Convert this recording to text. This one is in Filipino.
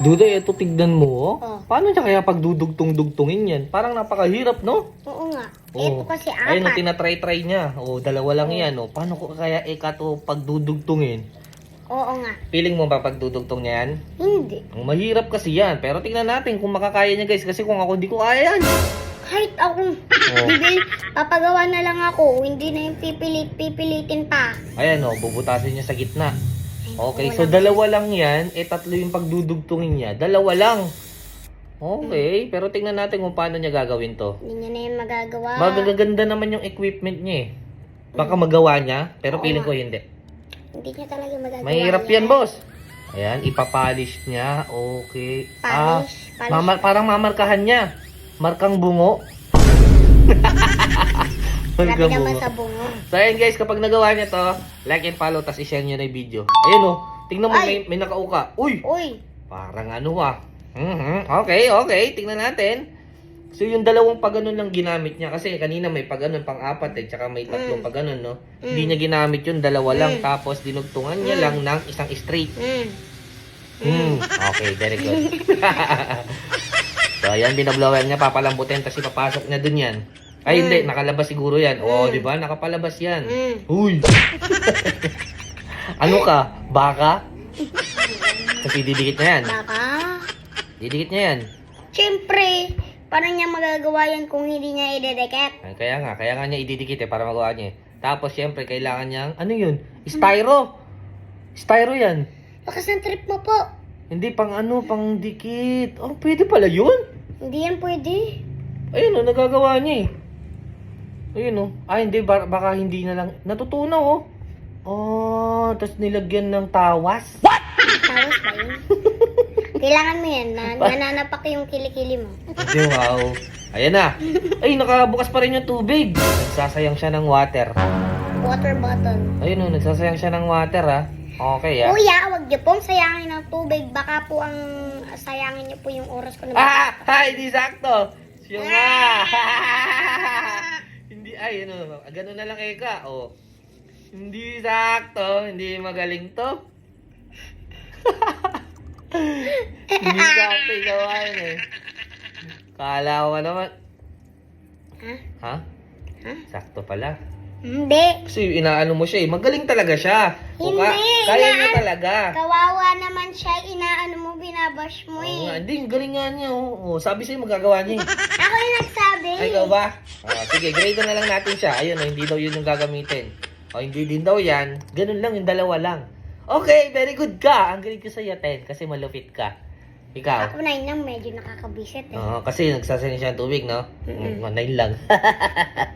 Duday, ito tignan mo, oh. Oh. Paano niya kaya pagdudugtong-dugtungin yan? Parang napakahirap, no? Oo nga. Oh. Ito kasi Ayun, oh, apat. tinatry-try niya. Oh, dalawa lang yan, oh. Paano ko kaya eka to pagdudugtungin? Oo nga. Feeling mo ba pagdudugtong niya yan? Hindi. Ang mahirap kasi yan. Pero tingnan natin kung makakaya niya, guys. Kasi kung ako, hindi ko kaya yan. Kahit ako, Oh. bibil, papagawa na lang ako. Hindi na yung pipilit, pipilitin pa. Ayan, oh. Bubutasin niya sa gitna. Okay, so dalawa lang yan. Eh, tatlo yung pagdudugtungin niya. Dalawa lang. Okay, pero tingnan natin kung paano niya gagawin to. Hindi niya na yung magagawa. Magaganda naman yung equipment niya eh. Baka magawa niya, pero nga. ko hindi. Hindi niya talaga magagawa. Mahirap yan, boss. Ayan, ipapolish niya. Okay. Ah, Polish. polish. mama, parang mamarkahan niya. Markang bungo. Grabe Markang naman bungo. sa bungo. So ayun guys, kapag nagawa niya to, like and follow, tas i-share niyo na yung video. Ayun oh, tingnan mo, may, Ay! may nakauka. Uy! Uy, Parang ano ah. Mhm. Okay, okay. Tingnan natin. So yung dalawang paganon lang ginamit niya kasi kanina may paganon pang apat eh tsaka may tatlong Mm. paganon no. Mm. Hindi niya ginamit yung dalawa lang Mm. tapos dinugtungan niya Mm. lang ng isang straight. mm. Mm. Okay, very good. so ayan binablower niya papalambutin tapos ipapasok niya dun yan. Ay hindi, nakalabas siguro yan. Oo, Mm. di ba? Nakapalabas yan. Mm. Uy! ano ka? Baka? Kasi didikit niya yan. Baka. Didikit niya yan. Siyempre, paano niya magagawa yan kung hindi niya idedeket? Ay, kaya nga, kaya nga niya ididikit eh para magawa niya eh. Tapos syempre kailangan niyang, ano yun? Styro! Styro yan. Lakas ng trip mo po. Hindi pang ano, pang dikit. Oh, pwede pala yun. Hindi yan pwede. Ayun oh, nagagawa niya eh. Ayun oh. Ah, hindi, ba- baka hindi na lang. Natutunaw oh. Oh, tapos nilagyan ng tawas. Tawas ba yun? Kailangan mo yan. Na, nananapak yung kilikili mo. Hindi, wow. Ayan na. Ay, nakabukas pa rin yung tubig. Nagsasayang siya ng water. Water bottle. Ayun oh, nagsasayang siya ng water ah. Okay ah. Kuya, wag niyo pong sayangin ng tubig. Baka po ang sayangin niyo po yung oras ko na Ah! Ha! Hindi sakto! Siya nga! hindi, ay, ano, ganun na lang eka, oh. Hindi sakto, hindi magaling to. hindi sakto, ikaw ano eh. Kala ko naman. Ha? Ha? Ha? Sakto pala. Hindi. Kasi inaano mo siya eh. Magaling talaga siya. O Hindi, kaya niya inaan- talaga. Kawawa naman siya. Inaano mo, binabash mo Oo nga, eh. hindi, galing nga niya. Oh. Oh, sabi sa'yo magagawa niya eh. Ako yung nagsabi. Ay, ikaw ba? Ah, sige, grade na lang natin siya. Ayun, oh, hindi daw yun yung gagamitin. O, hindi din daw yan. Ganun lang, yung dalawa lang. Okay, very good ka. Ang grade ko sa'yo, 10, kasi malupit ka. Ikaw? Ako na yun lang, medyo nakakabisit eh. Oo, kasi nagsasayang siya ng tubig, no? Mm, 9 lang.